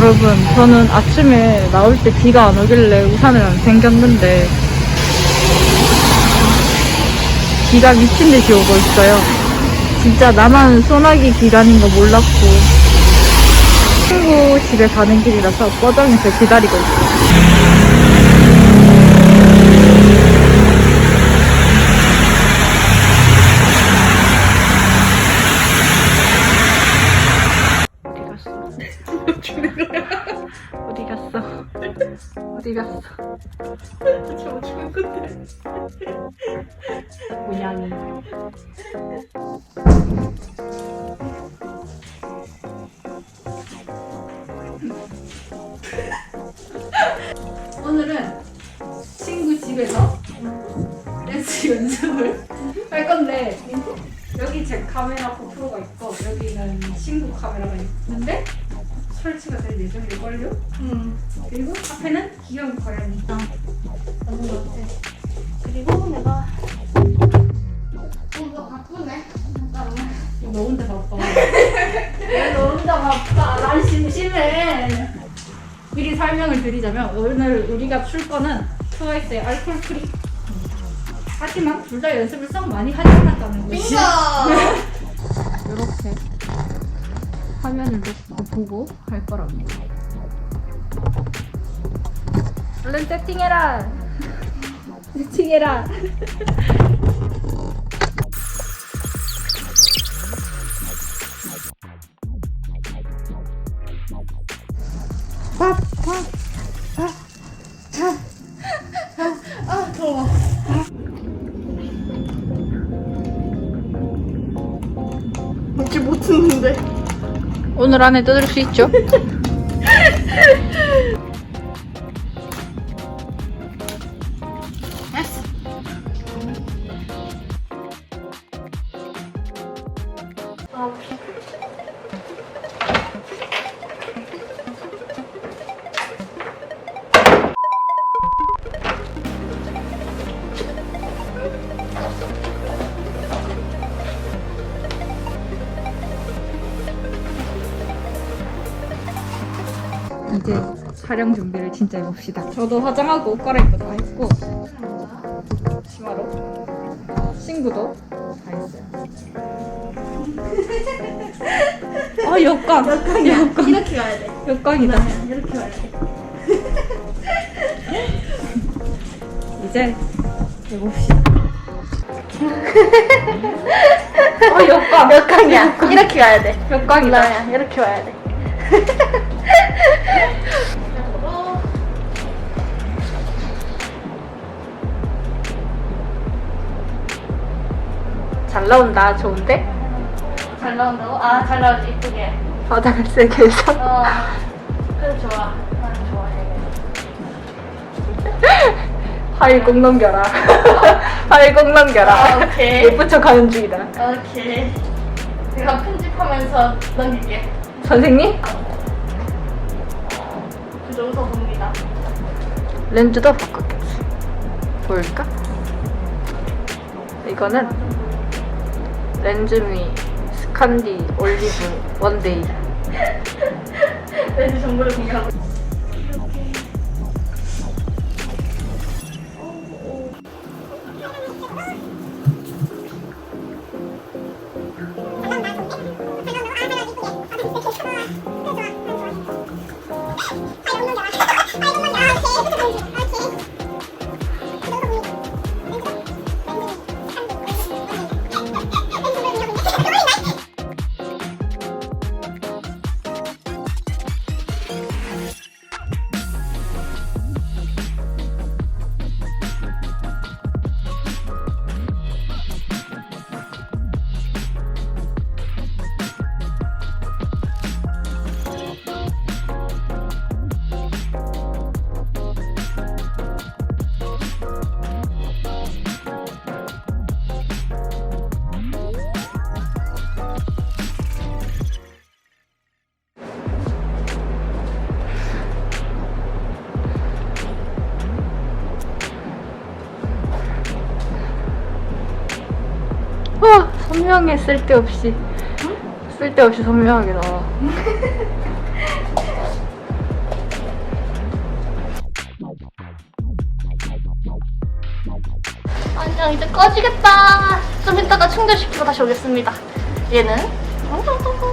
여러분, 저는 아침에 나올 때 비가 안 오길래 우산을 안 챙겼는데, 비가 미친 듯이 오고 있어요. 진짜 나만 소나기 기간인 거 몰랐고, 친구 집에 가는 길이라서 뻐정에서 기다리고 있어요. 갔어? 어디 갔어? 저거 죽을 건데. 고양이. 오늘은 친구 집에서 댄스 연습을 할 건데 여기 제 카메라 고프로가 있고 여기는 친구 카메라가 있는데 설치가 될 예정일걸요? 응. 그리고 앞에는 귀여운 고양이 맞는 것 같아. 그리고 내가 뭔가 바쁘네. 잠깐만. 너 혼자 바빠 너 혼자 바빠. 난 심심해. 미리 설명을 드리자면 오늘 우리가 출 거는 트와이스의 알콜 프리 하지만 둘 다 연습을 썩 많이 하지 않았다는 것이 이렇게 화면을 놓고 보고 할 거랍니다 얼른 세팅해라 세팅해라 아. 먹지 못했는데. 오늘 안에 뜯을 수 있죠? 이제 촬영 준비를 진짜 해봅시다. 저도 화장하고 옷 갈아입고 다 했고 치마로 친구도 다 했어요. 아 역광 역광 이렇게 가야 돼. 역광이다. 나 이렇게 가야 돼. 이제 해봅시다. 아 역광 몇 강이야? 이렇게 가야 돼. 역광이다. 이렇게 와야 돼. 잘 나온다. 좋은데? 잘 나온다고? 아, 잘 나오지 이쁘게. 화장을 세게 해서. 어, 그래 좋아. 난 좋아해. 파일 꼭 넘겨라. 파일 꼭 넘겨라. 아, 오케이. 예쁜 척 하는 중이다. 오케이. 제가 편집하면서 넘길게. 선생님? 그저 웃어 봅니다. 렌즈도 바꿨겠지. 보일까? 이거는 렌즈미 스칸디 올리브 원데이. 렌즈 정보를 공개하고. 와 선명해 쓸데없이. 쓸데없이 선명하게 나와. 안녕 이제 꺼지겠다. 좀 이따가 충전시키고 다시 오겠습니다. 얘는? 어?